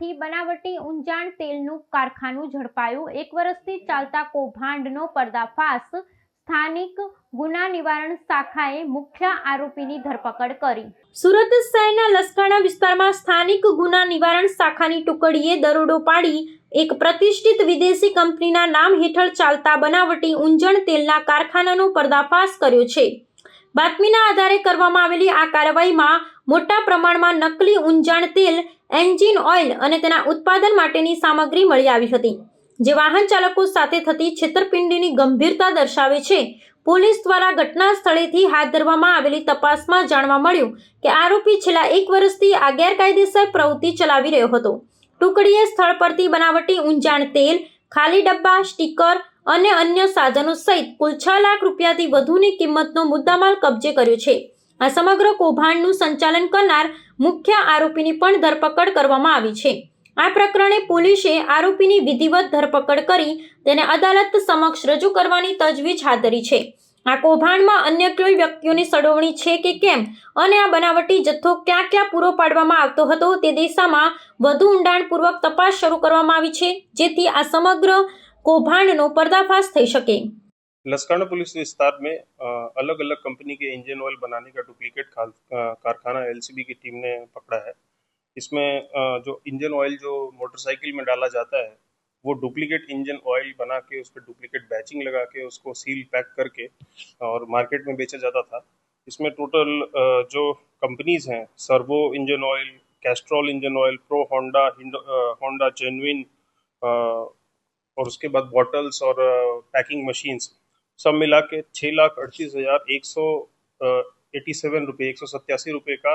બનાવટી ઊંજાણ તેલનું કારખાનું ઝડપાયું. એક વર્ષથી ચાલતા કૌભાંડનો પર્દાફાશ સ્થાનિક ગુના નિવારણ શાખાએ મુખ્ય આરોપીની ધરપકડ કરી. સુરત શહેરના લસકાણા વિસ્તારમાં સ્થાનિક ગુના નિવારણ શાખાની ટુકડીએ દરોડો પાડી એક પ્રતિષ્ઠિત વિદેશી કંપનીના નામ હેઠળ ચાલતા બનાવટી ઊંજણ તેલના કારખાનાનો પર્દાફાશ કર્યો છે. બાતમીના આધારે કરવામાં આવેલી આ કાર્યવાહીમાં મોટા પ્રમાણમાં નકલી ઊંજાણ તેલ, એન્જિન ઓઇલ અને તેના ઉત્પાદન માટેની સામગ્રી મળી આવી હતી, જે વાહન ચાલકો સાથે થતી છેતરપિંડીની ગંભીરતા દર્શાવે છે. પોલીસ દ્વારા ઘટના સ્થળેથી હાથ ધરવામાં આવેલી તપાસમાં જાણવા મળ્યું કે આરોપી છેલ્લા એક વર્ષથી આ ગેરકાયદેસર પ્રવૃત્તિ ચલાવી રહ્યો હતો. ટુકડીએ સ્થળ પરથી બનાવટી ઊંજાણ તેલ, ખાલી ડબ્બા, સ્ટીકર અને અન્ય સાધનો સહિત કુલ છ લાખ રૂપિયાથી વધુની કિંમતનો મુદ્દામાલ કબજે કર્યો છે. આ સમગ્ર કૌભાંડનું સંચાલન કરનાર મુખ્ય આરોપીની પણ ધરપકડ કરવામાં આવી છે. આ પ્રકરણે પોલીસે આરોપીની વિધિવત ધરપકડ કરી તેને અદાલત સમક્ષ રજૂ કરવાની તજવીજ હાથ ધરી છે. આ કૌભાંડમાં અન્ય કોઈ વ્યક્તિઓની સંડોવણી છે કે કેમ અને આ બનાવટી જથ્થો ક્યાં ક્યાં પૂરો પાડવામાં આવતો હતો તે દિશામાં વધુ ઊંડાણપૂર્વક તપાસ શરૂ કરવામાં આવી છે, જેથી આ સમગ્ર કૌભાંડનો પર્દાફાશ થઈ શકે. लसकाना पुलिस विस्तार में अलग अलग कंपनी के इंजन ऑयल बनाने का डुप्लीकेट कारखाना एलसीबी की टीम ने पकड़ा है। इसमें जो इंजन ऑयल जो मोटरसाइकिल में डाला जाता है, वो डुप्लीकेट इंजन ऑयल बना के उस पर डुप्लीकेट बैचिंग लगा के, उसको सील पैक करके, और मार्केट में बेचा जाता था। इसमें टोटल जो कंपनीज़ हैं, Servo engine oil, Castrol engine oil, pro Honda Honda genuine और उसके बाद बॉटल्स और पैकिंग मशीन्स। सब मिला के छः लाख अड़तीस हज़ार एक सौ एटी सेवन रुपये, एक सौ सत्तासी रुपये का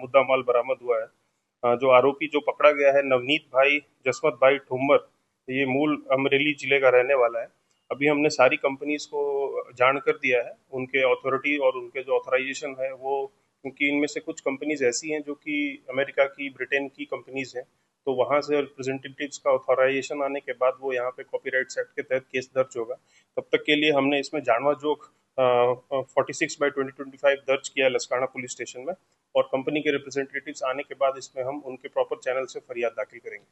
मुद्दा माल बरामद हुआ है। जो आरोपी जो पकड़ा गया है, नवनीत भाई, जसवंत भाई ठुम्बर ये मूल अमरेली ज़िले का रहने वाला है। अभी हमने सारी कंपनीज़ को जान कर दिया है, उनके अथॉरिटी और उनके जो ऑथराइजेशन है, वो, क्योंकि इनमें से कुछ कंपनीज़ ऐसी हैं जो कि अमेरिका की, ब्रिटेन की कंपनीज़ हैं। तो वहाँ से रिप्रेजेंटेटिव्स का ऑथोराइजेशन आने के बाद वो यहाँ पे कॉपीराइट एक्ट के तहत केस दर्ज होगा। तब तक के लिए हमने इसमें जानवा joke forty six by twenty twenty five दर्ज किया लस्काना पुलिस स्टेशन में और कंपनी के रिप्रेजेंटेटिव्स आने के बाद इसमें हम उनके प्रॉपर चैनल से फरियाद दाखिल करेंगे।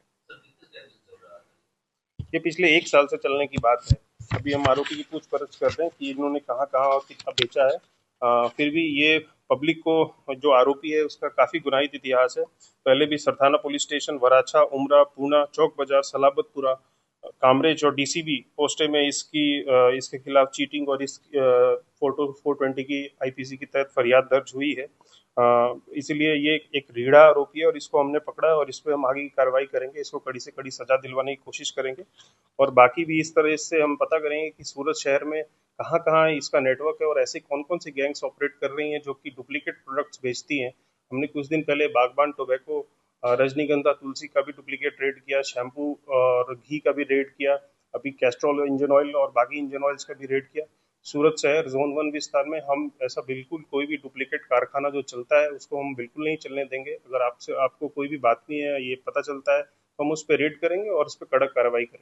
ये पिछले एक साल से चलने की बात है। अभी हम आरोपी की पूछ परछ कर रहे हैं कि इन्होंने कहाँ कहाँ और कितना बेचा है। आ, फिर भी ये पब्लिक को जो आरोपी है, उसका काफ़ी गुनाहित इतिहास है। पहले भी सरथाना पुलिस स्टेशन, वराछा, उमरा, पूना, चौक बाज़ार, सलाबतपुरा कामरेज और डीसीबी पोस्टे में इसकी इसके खिलाफ चीटिंग और इस फ़ोटो, फोर ट्वेंटी की आईपीसी के तहत फरियाद दर्ज हुई है। इसलिए ये एक रीढ़ा आरोपी है और इसको हमने पकड़ा और इस पर हम आगे की कार्रवाई करेंगे, इसको कड़ी से कड़ी सजा दिलवाने की कोशिश करेंगे। और बाकी भी इस तरह से हम पता करेंगे कि सूरत शहर में कहाँ कहाँ इसका नेटवर्क है और ऐसे कौन कौन सी गैंग्स ऑपरेट कर रही हैं जो कि डुप्लीकेट प्रोडक्ट्स बेचती हैं। हमने कुछ दिन पहले बागबान टोबैको रजनीगंधा तुलसी का भी डुप्लीकेट रेड किया शैम्पू और घी का भी रेड किया, अभी कैस्ट्रोल इंजन ऑयल और बाकी इंजन ऑयल्स का भी रेड किया। सूरत शहर जोन वन विस्तार में हम ऐसा बिल्कुल कोई भी डुप्लीकेट कारखाना जो चलता है, उसको हम बिल्कुल नहीं चलने देंगे। अगर आपसे, आपको कोई भी बात नहीं है, ये पता चलता है तो हम उस पर रेड करेंगे और उस पर कड़क कार्रवाई करेंगे।